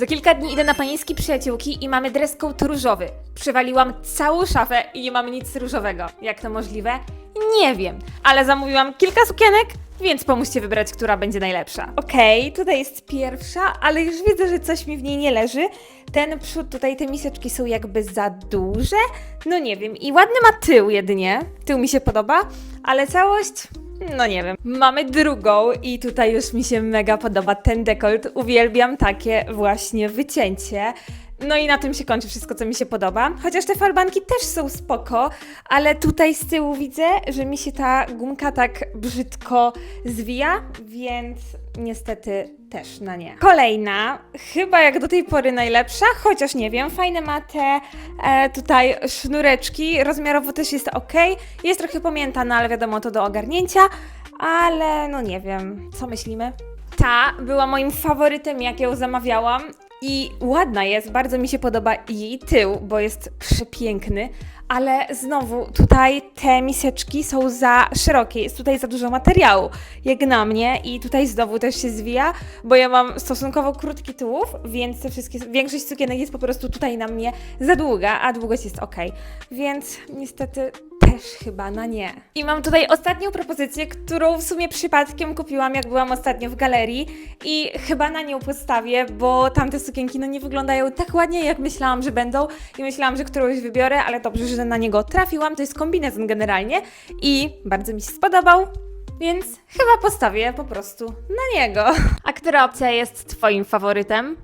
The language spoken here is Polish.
Za kilka dni idę na panieński przyjaciółki i mamy dress code różowy. Przywaliłam całą szafę i nie mamy nic różowego. Jak to możliwe? Nie wiem, ale zamówiłam kilka sukienek, więc pomóżcie wybrać, która będzie najlepsza. Okej, tutaj jest pierwsza, ale już widzę, że coś mi w niej nie leży. Ten przód, tutaj te miseczki są jakby za duże. No nie wiem, i ładny ma tył jedynie. Tył mi się podoba, ale całość no nie wiem. Mamy drugą i tutaj już mi się mega podoba ten dekolt. Uwielbiam takie właśnie wycięcie. No i na tym się kończy wszystko, co mi się podoba. Chociaż te falbanki też są spoko, ale tutaj z tyłu widzę, że mi się ta gumka tak brzydko zwija, więc niestety też na nie. Kolejna, chyba jak do tej pory najlepsza, chociaż nie wiem, fajne ma te e, tutaj sznureczki, rozmiarowo też jest ok. Jest trochę pamiętana, ale wiadomo, to do ogarnięcia, ale no nie wiem, co myślimy? Ta była moim faworytem, jak ją zamawiałam. I ładna jest, bardzo mi się podoba jej tył, bo jest przepiękny, ale znowu tutaj te miseczki są za szerokie, jest tutaj za dużo materiału, jak na mnie i tutaj znowu też się zwija, bo ja mam stosunkowo krótki tułów, więc te wszystkie, większość sukienek jest po prostu tutaj na mnie za długa, a długość jest ok, więc niestety też chyba na nie. I mam tutaj ostatnią propozycję, którą w sumie przypadkiem kupiłam, jak byłam ostatnio w galerii i chyba na nią postawię, bo tamte sukienki no nie wyglądają tak ładnie, jak myślałam, że będą i myślałam, że którąś wybiorę, ale dobrze, że na niego trafiłam. To jest kombinezon generalnie i bardzo mi się spodobał. Więc chyba postawię po prostu na niego. A która opcja jest Twoim faworytem?